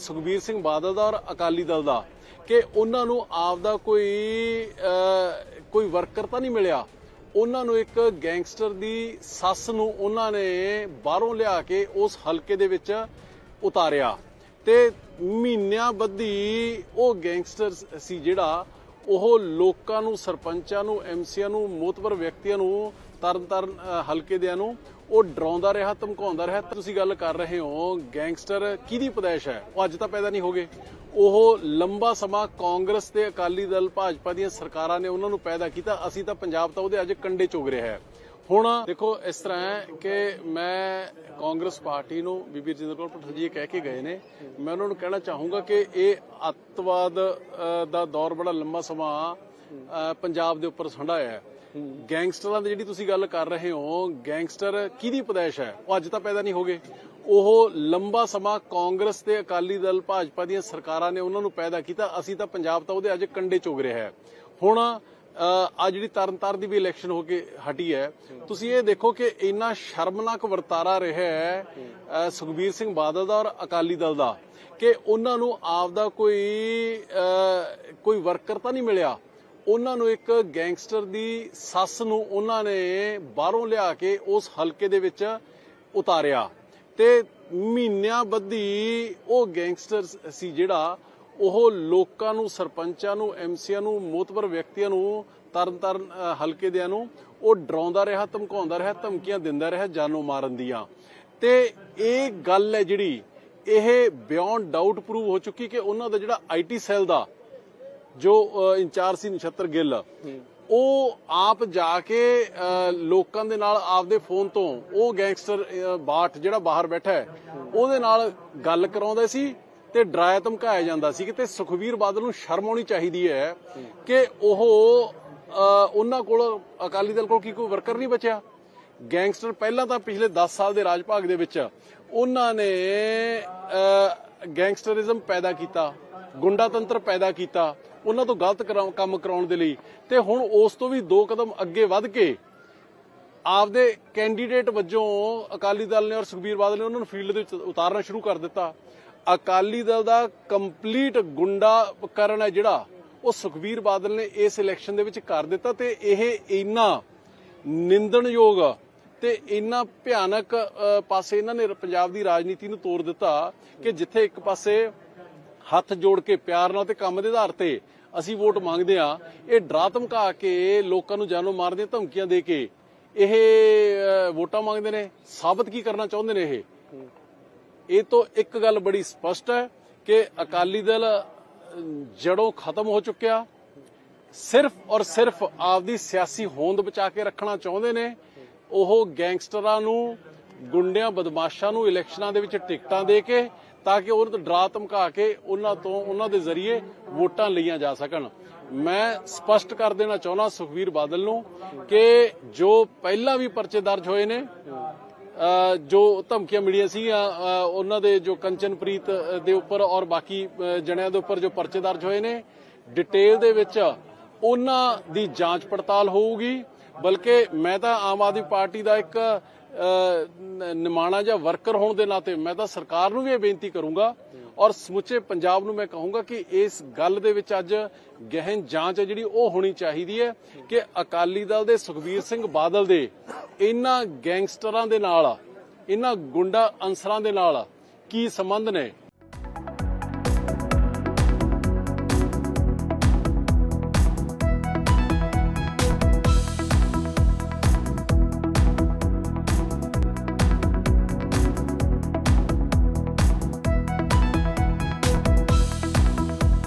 ਸੁਖਬੀਰ ਸਿੰਘ ਬਾਦਲ ਦਾ ਔਰ ਅਕਾਲੀ ਦਲ ਦਾ ਕਿ ਉਹਨਾਂ ਨੂੰ ਆਪ ਦਾ ਕੋਈ ਕੋਈ ਵਰਕਰ ਤਾਂ ਨਹੀਂ ਮਿਲਿਆ। ਉਹਨਾਂ ਨੂੰ ਇੱਕ ਗੈਂਗਸਟਰ ਦੀ ਸੱਸ ਨੂੰ ਉਹਨਾਂ ਨੇ ਬਾਹਰੋਂ ਲਿਆ ਕੇ ਉਸ ਹਲਕੇ ਦੇ ਵਿੱਚ ਉਤਾਰਿਆ। ਤੇ ਮਹੀਨਿਆਂ ਬੱਧੀ ਉਹ ਗੈਂਗਸਟਰ ਸੀ ਜਿਹੜਾ, ਉਹ ਲੋਕਾਂ ਨੂੰ, ਸਰਪੰਚਾਂ ਨੂੰ ਐਮਸੀਆਂ ਨੂੰ ਮੋਤਵਰ ਵਿਅਕਤੀਆਂ ਨੂੰ ਤਰਨ ਤਰਨ ਹਲਕੇ ਦਿਆਂ ਨੂੰ ਉਹ ਡਰਾਉਂਦਾ ਰਿਹਾ, ਧਮਕਾਉਂਦਾ ਰਿਹਾ। ਤੁਸੀਂ ਗੱਲ ਕਰ ਰਹੇ ਹੋ, ਗੈਂਗਸਟਰ ਕਿਹਦੀ ਪਦੈਸ਼ ਹੈ? ਉਹ ਅੱਜ ਤਾਂ ਪੈਦਾ ਨਹੀਂ ਹੋਗੇ ਉਹ ਲੰਬਾ ਸਮਾਂ ਕਾਂਗਰਸ ਤੇ ਅਕਾਲੀ ਦਲ, ਭਾਜਪਾ ਦੀਆਂ ਸਰਕਾਰਾਂ ਨੇ ਉਹਨਾਂ ਨੂੰ ਪੈਦਾ ਕੀਤਾ। ਅਸੀਂ ਤਾਂ ਪੰਜਾਬ ਤਾਂ ਉਹਦੇ ਅੱਜ ਕੰਡੇ ਚੁਗ ਰਿਹਾ ਹੈ। ਹੁਣ ਦੇਖੋ, ਇਸ ਤਰ੍ਹਾਂ ਹੈ ਕਿ ਮੈਂ ਕਾਂਗਰਸ ਪਾਰਟੀ ਨੂੰ ਬੀਬੀ ਰਜਿੰਦਰ ਕੌਰ ਭੱਠਲ ਜੀ ਕਹਿ ਕੇ ਗਏ ਨੇ। ਮੈਂ ਉਹਨਾਂ ਨੂੰ ਕਹਿਣਾ ਚਾਹੂੰਗਾ ਕਿ ਇਹ ਅੱਤਵਾਦ ਦਾ ਦੌਰ ਬੜਾ ਲੰਬਾ ਸਮਾਂ ਪੰਜਾਬ ਦੇ ਉੱਪਰ ਸੰਢਾਇਆ ਹੈ। ਗੈਂਗਸਟਰਾਂ ਦੀ ਜਿਹੜੀ ਤੁਸੀਂ ਗੱਲ ਕਰ ਰਹੇ ਹੋ, ਗੈਂਗਸਟਰ ਕਿਹਦੀ ਪਦੈਸ਼ ਹੈ? ਉਹ ਅੱਜ ਤਾਂ ਪੈਦਾ ਨਹੀਂ ਹੋਗੇ ਉਹ ਲੰਬਾ ਸਮਾਂ ਕਾਂਗਰਸ ਤੇ ਅਕਾਲੀ ਦਲ, ਭਾਜਪਾ ਦੀਆਂ ਸਰਕਾਰਾਂ ਨੇ ਉਹਨਾਂ ਨੂੰ ਪੈਦਾ ਕੀਤਾ। ਅਸੀਂ ਤਾਂ ਪੰਜਾਬ ਤਾਂ ਉਹਦੇ ਅੱਜ ਕੰਡੇ ਚੁਗ ਰਿਹਾ ਹੈ। ਹੁਣ ਆ ਜਿਹੜੀ ਤਰਨਤਾਰਨ ਦੀ ਵੀ ਇਲੈਕਸ਼ਨ ਹੋ ਕੇ ਹਟੀ ਹੈ, ਤੁਸੀਂ ਇਹ ਦੇਖੋ ਕਿ ਇੰਨਾ ਸ਼ਰਮਨਾਕ ਵਰਤਾਰਾ ਰਿਹਾ ਹੈ ਸੁਖਬੀਰ ਸਿੰਘ ਬਾਦਲ ਦਾ ਔਰ ਅਕਾਲੀ ਦਲ ਦਾ, ਕਿ ਉਹਨਾਂ ਨੂੰ ਆਪ ਦਾ ਕੋਈ ਕੋਈ ਵਰਕਰ ਤਾਂ ਨਹੀਂ ਮਿਲਿਆ। ਉਹਨਾਂ ਨੂੰ ਇੱਕ ਗੈਂਗਸਟਰ ਦੀ ਸੱਸ ਨੂੰ ਉਹਨਾਂ ਨੇ ਬਾਹਰੋਂ ਲਿਆ ਕੇ ਉਸ ਹਲਕੇ ਦੇ ਵਿੱਚ ਉਤਾਰਿਆ। ਤੇ ਮਹੀਨਿਆਂ ਬੱਧੀ ਉਹ ਗੈਂਗਸਟਰ ਸੀ ਜਿਹੜਾ ਉਹ ਲੋਕਾਂ ਨੂੰ, ਸਰਪੰਚਾਂ ਨੂੰ ਐਮਸੀਆਂ ਨੂੰ, ਮੋਤਬਰ ਵਿਅਕਤੀਆਂ ਨੂੰ ਤਰਨ ਤਰਨ ਹਲਕੇ ਦਿਆਂ ਨੂੰ ਉਹ ਡਰਾਉਂਦਾ ਰਿਹਾ, ਧਮਕਾਉਂਦਾ ਰਿਹਾ, ਧਮਕੀਆਂ ਦਿੰਦਾ ਰਿਹਾ ਜਾਨੋਂ ਮਾਰਨ ਦੀਆਂ। ਤੇ ਇਹ ਗੱਲ ਹੈ ਜਿਹੜੀ, ਇਹ ਬਿਯੋਂਡ ਡਾਊਟ ਪ੍ਰੂਵ ਹੋ ਚੁੱਕੀ ਕਿ ਉਹਨਾਂ ਦਾ ਜਿਹੜਾ ਆਈਟੀ ਸੈੱਲ ਦਾ ਜੋ ਇੰਚਾਰਜ ਸੀ ਨਛੱਤਰ ਗਿੱਲ ਉਹ ਆਪ ਜਾ ਕੇ ਲੋਕਾਂ ਦੇ ਨਾਲ ਆਪਦੇ ਫੋਨ ਤੋਂ ਉਹ ਗੈਂਗਸਟਰ ਅ, ਜਿਹੜਾ ਬਾਹਰ ਬੈਠਾ ਹੈ ਉਹਦੇ ਨਾਲ ਗੱਲ ਕਰਾਉਂਦਾ ਸੀ ਤੇ ਡਰਾਇਆ ਧਮਕਾਇਆ ਜਾਂਦਾ ਸੀ ਕਿ ਤੇ ਸੁਖਵੀਰ ਬਾਦਲ ਨੂੰ ਸ਼ਰਮ ਆਉਣੀ ਚਾਹੀਦੀ ਹੈ ਕਿ ਉਹ ਉਹਨਾਂ ਕੋਲ ਅਕਾਲੀ ਦਲ ਕੋਲ ਕੀ ਕੋਈ ਵਰਕਰ ਨਹੀਂ ਬਚਿਆ। ਗੈਂਗਸਟਰ ਪਹਿਲਾਂ ਤਾਂ ਪਿਛਲੇ 10 ਸਾਲ ਦੇ ਰਾਜ ਭਾਗ ਦੇ ਵਿੱਚ ਉਹਨਾਂ ਨੇ ਗੈਂਗਸਟਰਿਜ਼ਮ ਪੈਦਾ ਕੀਤਾ, ਗੁੰਡਾ ਤੰਤਰ ਪੈਦਾ ਕੀਤਾ, ਉਹਨਾਂ ਤੋਂ ਗਲਤ ਕਰਾ- ਕੰਮ ਕਰਾਉਣ ਦੇ ਲਈ। ਤੇ ਹੁਣ ਉਸ ਤੋਂ ਵੀ ਦੋ ਕਦਮ ਅੱਗੇ ਵੱਧ ਕੇ ਆਪਦੇ ਕੈਂਡੀਡੇਟ ਵਜੋਂ ਅਕਾਲੀ ਦਲ ਨੇ ਔਰ ਸੁਖਬੀਰ ਬਾਦਲ ਨੇ ਉਹਨਾਂ ਨੂੰ ਫੀਲਡ ਦੇ ਵਿੱਚ ਉਤਾਰਨਾ ਸ਼ੁਰੂ ਕਰ ਦਿੱਤਾ। ਅਕਾਲੀ ਦਲ ਦਾ ਕੰਪਲੀਟ ਗੁੰਡਾ ਕਰਨ ਹੈ ਜਿਹੜਾ, ਉਹ ਸੁਖਬੀਰ ਬਾਦਲ ਨੇ ਇਸ ਇਲੈਕਸ਼ਨ ਦੇ ਵਿੱਚ ਕਰ ਦਿੱਤਾ ਤੇ ਇਹ ਇੰਨਾ ਨਿੰਦਣਯੋਗ ਤੇ ਇੰਨਾ ਭਿਆਨਕ ਪਾਸੇ ਇਹਨਾਂ ਨੇ ਪੰਜਾਬ ਦੀ ਰਾਜਨੀਤੀ ਨੂੰ ਤੋੜ ਦਿੱਤਾ ਕਿ ਜਿੱਥੇ ਇੱਕ ਪਾਸੇ ਹੱਥ ਜੋੜ ਕੇ ਪਿਆਰ ਨਾਲ ਤੇ ਕੰਮ ਦੇ ਆਧਾਰ ਤੇ ਅਸੀਂ ਵੋਟ ਮੰਗਦੇ ਆ ਇਹ ਡਰਾ ਧਮਕਾ ਕੇ ਲੋਕਾਂ ਨੂੰ ਜਾਨੋਂ ਮਾਰਨ ਦੀਆਂ ਧਮਕੀਆਂ ਦੇ ਕੇ ਇਹ ਵੋਟਾਂ ਮੰਗਦੇ ਨੇ। ਸਾਬਤ ਕੀ ਕਰਨਾ ਚਾਹੁੰਦੇ ਨੇ ਇਹ? ਇਹ ਤੋਂ ਇੱਕ ਗੱਲ ਬੜੀ ਸਪਸ਼ਟ ਹੈ ਕਿ ਅਕਾਲੀ ਦਲ ਅ, ਜੜੋਂ ਖਤਮ ਹੋ ਚੁੱਕਿਆ। ਸਿਰਫ ਔਰ ਸਿਰਫ ਆਪਦੀ ਸਿਆਸੀ ਹੋਂਦ ਬਚਾ ਕੇ ਰੱਖਣਾ ਚਾਹੁੰਦੇ ਨੇ। ਉਹ ਗੈਂਗਸਟਰਾਂ ਨੂੰ, ਗੁੰਡਿਆਂ, ਬਦਮਾਸ਼ਾਂ ਨੂੰ ਇਲੈਕਸ਼ਨਾਂ ਦੇ ਵਿੱਚ ਟਿਕਟਾਂ ਦੇ ਕੇ, ਤਾਂ ਕਿ ਉਹਨਾਂ ਤੋਂ ਡਰਾ ਧਮਕਾ ਕੇ ਉਹਨਾਂ ਤੋਂ, ਉਹਨਾਂ ਦੇ ਜ਼ਰੀਏ ਵੋਟਾਂ ਲਈਆਂ ਜਾ ਸਕਣ। ਮੈਂ ਸਪਸ਼ਟ ਕਰ ਦੇਣਾ ਚਾਹੁੰਦਾ ਸੁਖਵੀਰ ਬਾਦਲ ਨੂੰ ਕਿ ਜੋ ਪਹਿਲਾਂ ਵੀ ਪਰਚੇ ਦਰਜ ਹੋਏ ਨੇ ਜੋ ਧਮਕੀਆਂ ਮਿਲੀਆਂ ਸੀ ਉਹਨਾਂ ਦੇ ਜੋ ਕੰਚਨਪ੍ਰੀਤ ਦੇ ਉੱਪਰ ਔਰ ਬਾਕੀ ਜਣਿਆਂ ਦੇ ਉੱਪਰ ਜੋ ਪਰਚੇ ਦਰਜ ਹੋਏ ਨੇ, ਡਿਟੇਲ ਦੇ ਵਿੱਚ ਉਹਨਾਂ ਦੀ ਜਾਂਚ ਪੜਤਾਲ ਹੋਊਗੀ। ਬਲਕਿ ਮੈਂ ਤਾਂ ਆਮ ਆਦਮੀ ਪਾਰਟੀ ਦਾ ਇੱਕ ਨਿਮਾਣਾ ਜਾਂ ਵਰਕਰ ਹੋਣ ਦੇ ਨਾਤੇ ਮੈਂ ਤਾਂ ਸਰਕਾਰ ਨੂੰ ਵੀ ਇਹ ਬੇਨਤੀ ਕਰੂੰਗਾ ਔਰ ਸਮੁੱਚੇ ਪੰਜਾਬ ਨੂੰ ਮੈਂ ਕਹੂੰਗਾ ਕਿ ਇਸ ਗੱਲ ਦੇ ਵਿੱਚ ਅੱਜ ਗਹਿਨ ਜਾਂਚ ਹੈ ਜਿਹੜੀ ਉਹ ਹੋਣੀ ਚਾਹੀਦੀ ਹੈ ਕਿ ਅਕਾਲੀ ਦਲ ਦੇ ਸੁਖਬੀਰ ਸਿੰਘ ਬਾਦਲ ਦੇ ਇਹਨਾਂ ਗੈਂਗਸਟਰਾਂ ਦੇ ਨਾਲ ਇਹਨਾਂ ਗੁੰਡਾ ਅਨਸਰਾਂ ਦੇ ਨਾਲ ਕੀ ਸੰਬੰਧ ਨੇ